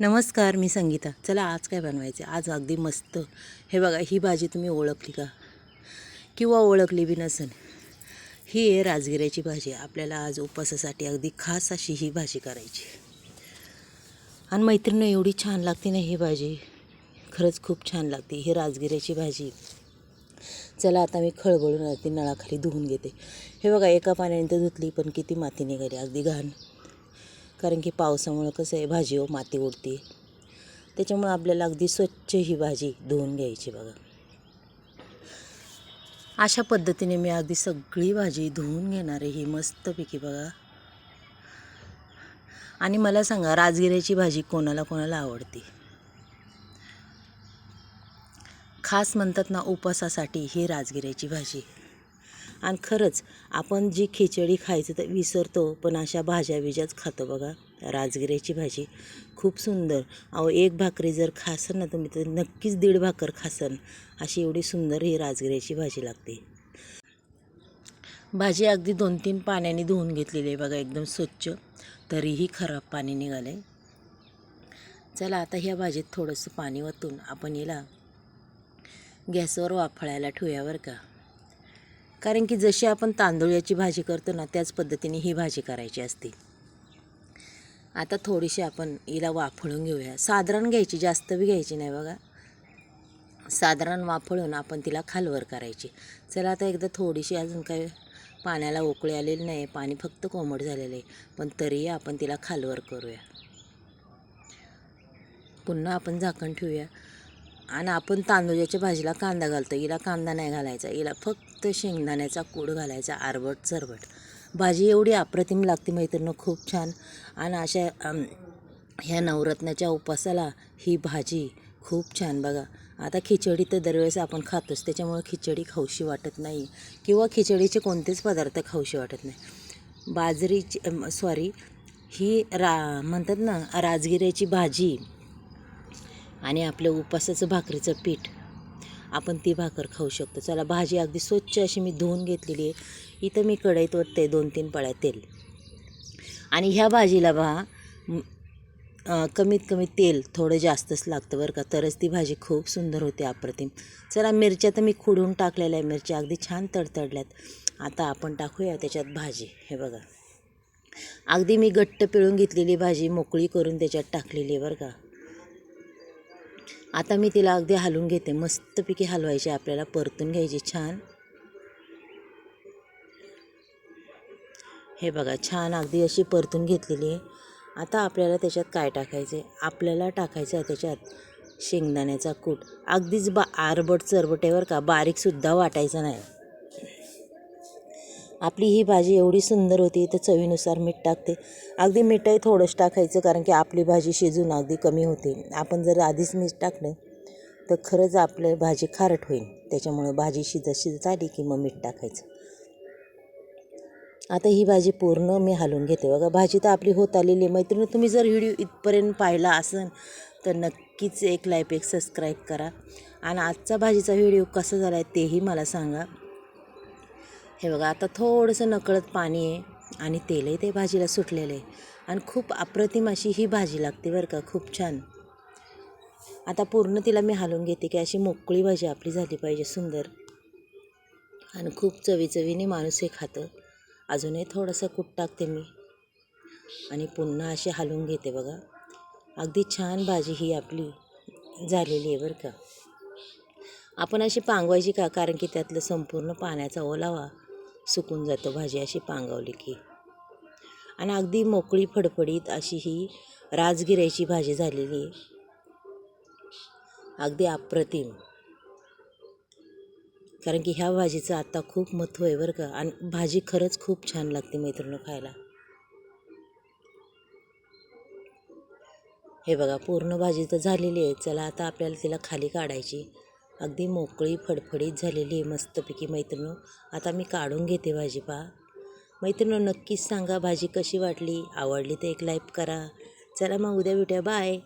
नमस्कार मी संगीता. चला आज काय बनवायचे? आज अगदी मस्त. हे बघा ही भाजी तुम्ही ओळखली का? किंवा ओळखली बी नसेल. ही आहे राजगिऱ्याची भाजी. आपल्याला आज उपवासासाठी अगदी खास अशी ही भाजी करायची. आणि मैत्रिणी एवढी छान लागते ना ही भाजी. खरंच खूप छान लागते. ही राजगिऱ्याची भाजी. चला आता मी खळबळून ती नळाखाली धुवून घेते. हे बघा एका पाण्याने तर धुतली पण किती माती निघाली अगदी घाण. कारण की पावसामुळं कसं आहे भाजीवर माती उडते. त्याच्यामुळं आपल्याला अगदी स्वच्छ ही भाजी धुवून घ्यायची बघा. अशा पद्धतीने मी अगदी सगळी भाजी धुवून घेणार आहे ही मस्तपैकी बघा. आणि मला सांगा राजगिऱ्याची भाजी कोणाला कोणाला आवडते? खास म्हणतात ना उपवासासाठी ही राजगिऱ्याची भाजी. आणि खरंच आपण जी खिचडी खायचं तर विसरतो पण अशा भाज्या बिज्याच खातो बघा. राजगिऱ्याची भाजी खूप सुंदर. अहो एक भाकरी जर खासन ना तुम्ही तर नक्कीच दीड भाकर खासन. अशी एवढी सुंदर ही राजगिऱ्याची भाजी लागते. भाजी अगदी दोन तीन पाण्याने धुवून घेतलेली आहे बघा एकदम स्वच्छ. तरीही खराब पाणी निघालं आहे चला आता ह्या भाजीत थोडंसं पाणी वतून आपण याला गॅसवर वाफळायला ठेवूया बरं का. कारण की जशी आपण तांदूळाची भाजी करतो ना त्याच पद्धतीने ही भाजी करायची असते. आता थोडीशी आपण हिला वाफळून घेऊया. साधारण घ्यायची जास्त बी घ्यायची नाही बघा. साधारण वाफळून आपण तिला खालवर करायची. चला आता एकदा थोडीशी अजून काय पाण्याला उकळी आलेली नाही पाणी फक्त कोमट झालेलं आहे. पण तरीही आपण तिला खालवर करूया. पुन्हा आपण झाकण ठेवूया. आणि आपण तांदूळाच्या भाजीला कांदा घालतो. हिला कांदा नाही घालायचा. हिला फक्त शेंगदाण्याचा कूड घालायचा आरबट चरबट भाजी एवढी अप्रतिम लागते मैत्रिणं खूप छान. आणि अशा ह्या नवरत्नाच्या उपासाला ही भाजी खूप छान बघा. आता खिचडी तर दरवेळेस आपण खातोच त्याच्यामुळे खिचडी खाऊशी वाटत नाही. किंवा खिचडीचे कोणतेच पदार्थ खाऊशी वाटत नाही. बाजरीची सॉरी ही रा म्हणतात ना राजगिऱ्याची भाजी आणि आपलं उपासाचं भाकरीचं पीठ. आपण ती भाकर खाऊ शकतो. चला भाजी अगदी स्वच्छ अशी मी धुवून घेतलेली आहे. इथं मी कढईत ओतते दोन तीन पळ्या तेल. आणि ह्या भाजीला बा कमीत कमी तेल थोडं जास्तच लागतं बरं का. तरच ती भाजी खूप सुंदर होते अप्रतिम. चला मिरच्या तर मी खुडून टाकलेल्या आहे मिरच्या अगदी छान तडतडल्यात. आता आपण टाकूया त्याच्यात भाजी. हे बघा. अगदी मी घट्ट पिळून घेतलेली भाजी मोकळी करून त्याच्यात टाकलेली आहे बरं का. आता मी तिला अगदी हलवून घेते. मस्तपैकी हलवायची आपल्याला. परतून घ्यायची छान. हे बघा छान अगदी अशी परतून घेतलेली आहे. आता आपल्याला त्याच्यात काय टाकायचं आहे आपल्याला टाकायचं आहे त्याच्यात शेंगदाण्याचा कूट. अगदीच बा आरबट चरबटेवर का. बारीकसुद्धा वाटायचं नाही. आपली ही भाजी एवढी सुंदर होती तर चवीनुसार मीठ टाकते. अगदी मीठही थोडंच टाकायचं कारण की आपली भाजी शिजून अगदी कमी होते. आपण जर आधीच मीठ टाकलं तर खरंच आपलं भाजी खारट होईल. त्याच्यामुळं भाजी शिजत शिजत आली की मग मीठ टाकायचं. आता ही भाजी पूर्ण मी हलवून घेते. बघा भाजी तर आपली होत आलेली आहे. मैत्रिणी तुम्ही जर व्हिडिओ इथपर्यंत पाहिला असेल तर नक्कीच एक लाईक एक सबस्क्राईब करा. आणि आजचा भाजीचा व्हिडिओ कसा झाला आहे तेही मला सांगा. हे बघा आता थोडंसं नकळत पाणी आहे आणि तेलही ते भाजीला सुटलेलं आहे. आणि खूप अप्रतिम अशी ही भाजी लागते बरं का खूप छान. आता पूर्ण तिला मी हलवून घेते की अशी मोकळी भाजी आपली झाली पाहिजे सुंदर. आणि खूप चवीचवीने माणूस हे खातं. अजूनही थोडंसं कूट टाकते मी. आणि पुन्हा अशी हलवून घेते बघा. अगदी छान भाजी ही आपली झालेली आहे बरं का. आपण अशी पांगवायची का? कारण की त्यातलं संपूर्ण पाण्याचा ओलावा सुकून जातं भाजी अशी पांगवली की. आणि अगदी मोकळी फडफडीत अशी ही राजगिऱ्याची भाजी झालेली. आहे अगदी अप्रतिम. कारण की ह्या भाजीचं आत्ता खूप महत्त्व आहे बरं का. आणि भाजी खरंच खूप छान लागते मैत्रिणी खायला. हे बघा पूर्ण भाजी तर झालेली आहे. चला आता आपल्याला तिला खाली काढायची. अगदी मोकळी फडफडीत झालेली आहे मस्तपैकी मैत्रिणी. आता मी काढून घेते भाजी पहा मैत्रिणी नक्कीच सांगा भाजी कशी वाटली? आवडली तर एक लाईक करा. चला मग उद्या भेटूया. बाय.